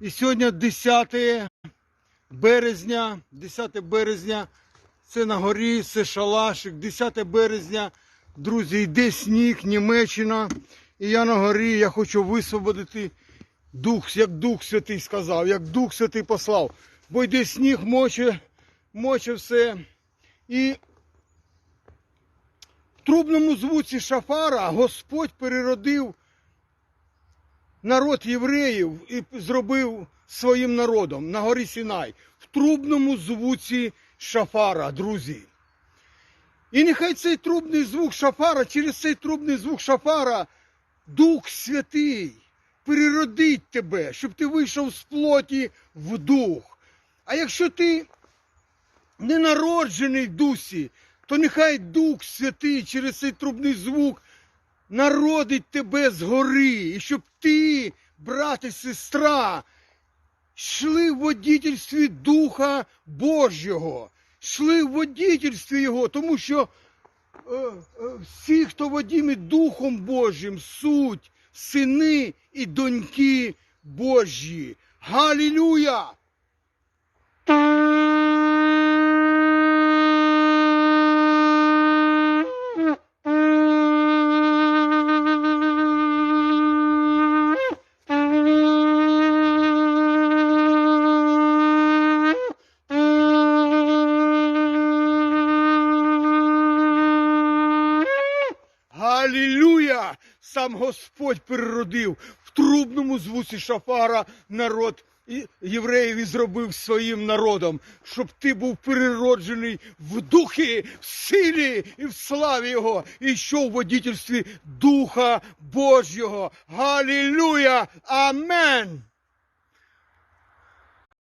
І сьогодні 10 березня, 10 березня, це на горі, це шалашик, 10 березня, друзі, йде сніг, Німеччина. І я на горі, я хочу висвободити дух, як Дух Святий сказав, як Дух Святий послав. Бо йде сніг, моче, моче все. І в трубному звуці шафара Господь переродив народ євреїв і зробив своїм народом на горі Сінай. В трубному звуці шафара, друзі. І нехай цей трубний звук шафара, через цей трубний звук шафара Дух Святий переродить тебе, щоб ти вийшов з плоті в дух. А якщо ти не народжений в дусі, то нехай Дух Святий через цей трубний звук народить тебе згори, і щоб ти, брат і сестра, йшли в водительстві Духа Божого, йшли в водительстві Його, тому що е, е, всі, хто водімі Духом Божим, суть, сини і доньки Божі. Галілюя! Галілюя! Сам Господь переродив в трубному звуці шафара народ євреїв і зробив своїм народом, щоб ти був перероджений в духі, в силі і в славі Його, і що в водітельстві Духа Божого. Галілюя! Амен!